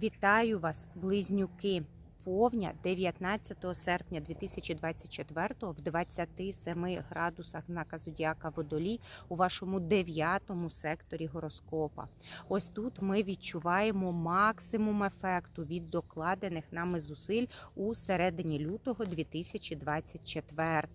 Вітаю вас, близнюки! Повня 19 серпня 2024 в 27 градусах знака Зодіака Водолій у вашому дев'ятому секторі гороскопа. Ось тут ми відчуваємо максимум ефекту від докладених нами зусиль у середині лютого 2024.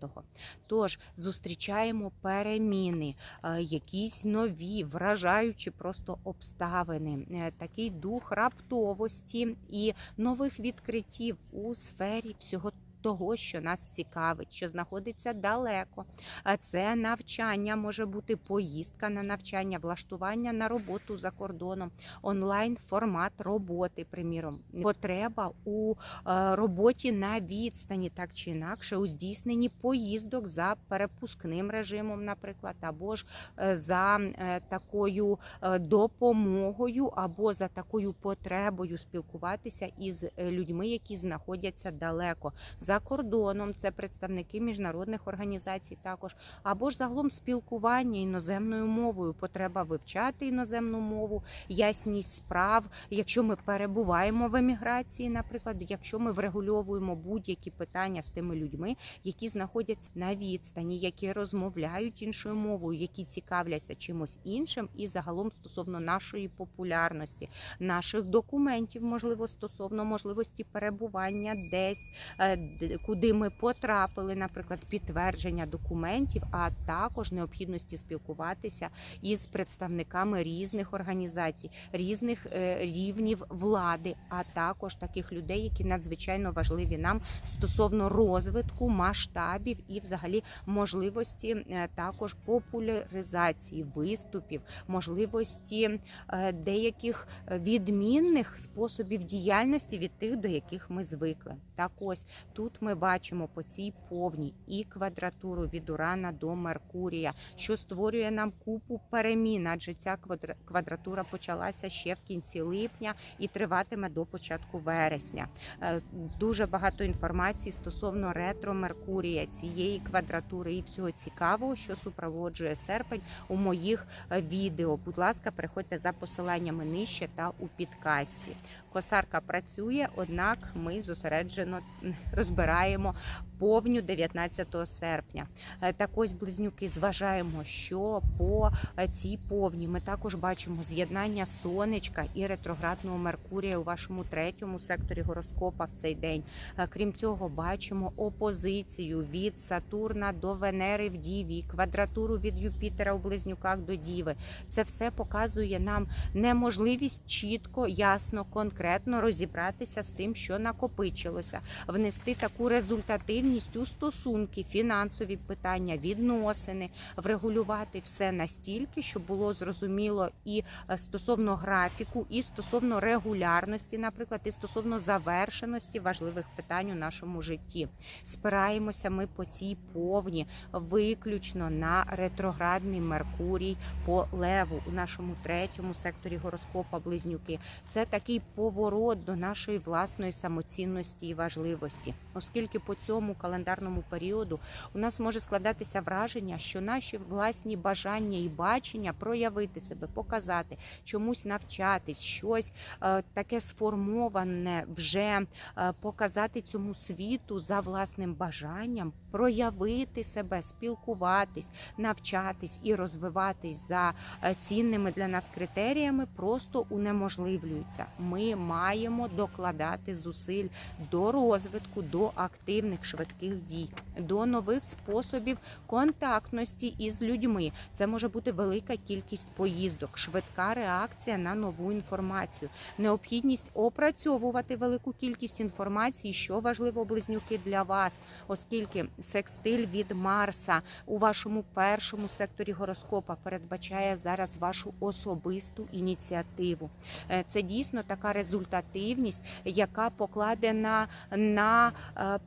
Тож зустрічаємо переміни, е, якісь нові, вражаючі просто обставини, е, такий дух раптовості і нових відкриттів у сфері всього. Того, що нас цікавить, що знаходиться далеко. А це навчання може бути поїздка на навчання, влаштування на роботу за кордоном, онлайн формат роботи, приміром, потреба у е, роботі на відстані, так чи інакше, у здійсненні поїздок за перепускним режимом, наприклад, або ж е, за е, такою допомогою, або за такою потребою спілкуватися із людьми, які знаходяться далеко за кордоном. Це представники міжнародних організацій, також або ж загалом спілкування іноземною мовою. Потреба вивчати іноземну мову, ясність справ. Якщо ми перебуваємо в еміграції, наприклад, якщо ми врегульовуємо будь-які питання з тими людьми, які знаходяться на відстані, які розмовляють іншою мовою, які цікавляться чимось іншим, і загалом стосовно нашої популярності, наших документів, можливо, стосовно можливості перебування десь, е, куди ми потрапили, наприклад, підтвердження документів, а також необхідності спілкуватися із представниками різних організацій, різних е, рівнів влади, а також таких людей, які надзвичайно важливі нам стосовно розвитку масштабів і, взагалі, можливості е, також популяризації виступів, можливості е, деяких відмінних способів діяльності від тих, до яких ми звикли. Так ось тут ми бачимо по цій повній і квадратуру від Урана до Меркурія, що створює нам купу перемін, адже ця квадратура почалася ще в кінці липня і триватиме до початку вересня. Е, Дуже багато інформації стосовно ретро Меркурія, цієї квадратури і всього цікавого, що супроводжує серпень у моїх е, відео. Будь ласка, переходьте за посиланнями нижче та у підкасті. Косарка працює, однак ми зосереджено м, розбираємо повню 19 серпня. Е, Так ось близнюки зважаємо, що по е, цій повні ми також бачимо з'єднання сонечка і ретроградного Меркурія у вашому третьому секторі гороскопа в цей день. Е, Крім цього, бачимо опозицію від Сатурна до Венери в Діві, квадратуру від Юпітера у близнюках до Діви. Це все показує нам неможливість чітко, ясно, конкретно розібратися з тим, що накопичилося, внести таку результативність у стосунки, фінансові питання, відносини, врегулювати все настільки, щоб було зрозуміло і е, стосовно графіку, і стосовно регулярності, наприклад, і стосовно завершеності важливих питань у нашому житті. Спираємося ми по цій повні виключно на ретроградний Меркурій по леву у нашому третьому секторі гороскопа близнюки. Це такий поворот до нашої власної самоцінності і важливості, оскільки по цьому календарному періоду у нас може складатися враження, що наші власні бажання і бачення проявити себе, показати, чомусь навчатись, щось е, таке сформоване вже е, показати цьому світу за власним бажанням, проявити себе, спілкуватись, навчатись і розвиватись за е, цінними для нас критеріями, просто унеможливлюються. Ми маємо докладати зусиль до розвитку, до активних швидких дій, до нових способів контактності із людьми. Це може бути велика кількість поїздок, швидка реакція на нову інформацію, необхідність опрацьовувати велику кількість інформації, що важливо близнюки для вас, оскільки секстиль від Марса у вашому першому секторі гороскопа передбачає зараз вашу особисту ініціативу. Е, Це дійсно така результативність, яка покладена на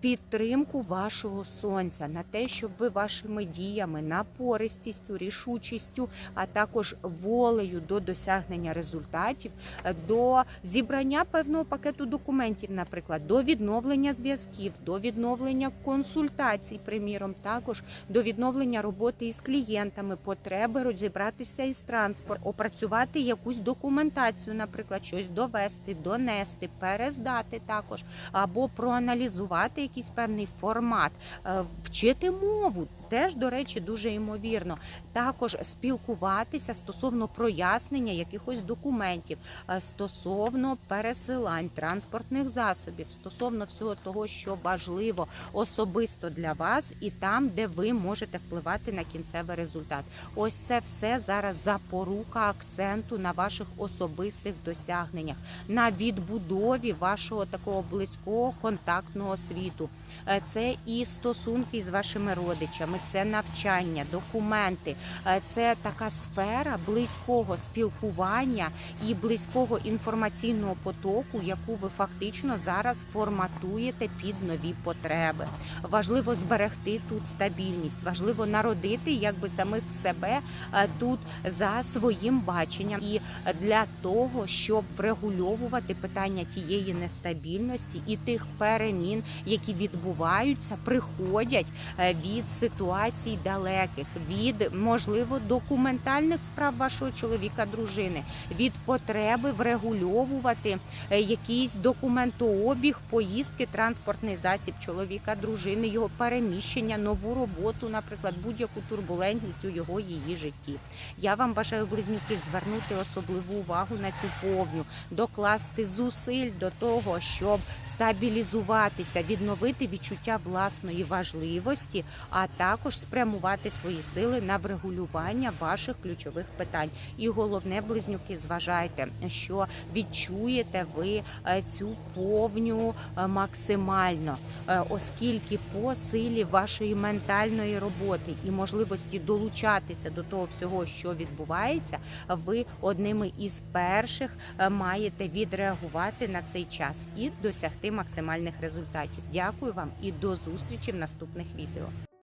підтримку вашого сонця, на те, щоб ви вашими діями, напористістю, рішучістю, а також волею до досягнення результатів, е, до зібрання певного пакету документів, наприклад, до відновлення зв'язків, до відновлення консультацій, приміром, також до відновлення роботи із клієнтами, потреби розібратися із транспортом, опрацювати якусь документацію, наприклад, щось довести, донести, перездати також, або проаналізувати якийсь певний формат, е, вчити мову. Теж, до речі, дуже ймовірно. Також спілкуватися стосовно прояснення якихось документів, е, стосовно пересилань транспортних засобів, стосовно всього того, що важливо особисто для вас, і там, де ви можете впливати на кінцевий результат. Ось це все зараз запорука акценту на ваших особистих досягненнях, на відбудові вашого такого близького контактного світу. Е, Це і стосунки з вашими родичами, це навчання, документи, Е, це така сфера близького спілкування і близького інформаційного потоку, яку ви фактично зараз форматуєте під нові потреби. Важливо зберегти тут стабільність, важливо народити якби самих себе е, тут за своїм баченням, і для того, щоб врегульовувати питання тієї нестабільності і тих перемін, які відбуваються, приходять е, від ситуацій далеких, від можливо документальних справ вашого чоловіка, дружини, від потреби врегульовувати е, якийсь документообіг, поїздки, транспортний засіб чоловіка, дружини, його переміщення, нову роботу, наприклад, будь-яку турбулентність у його її житті. Я вам бажаю близнюки звернути особливу увагу на цю повню, докласти зусиль до того, щоб стабілізуватися, відновити відчуття власної важливості, а також спрямувати свої сили на врегулювання ваших ключових питань. І головне, близнюки, зважайте, що відчуєте ви е, цю повню е, максимально, Е, оскільки по силі вашої ментальної роботи і можливості долучатися до того всього, що відбувається, ви одними із перших маєте відреагувати на цей час і досягти максимальних результатів. Дякую вам і до зустрічі в наступних відео.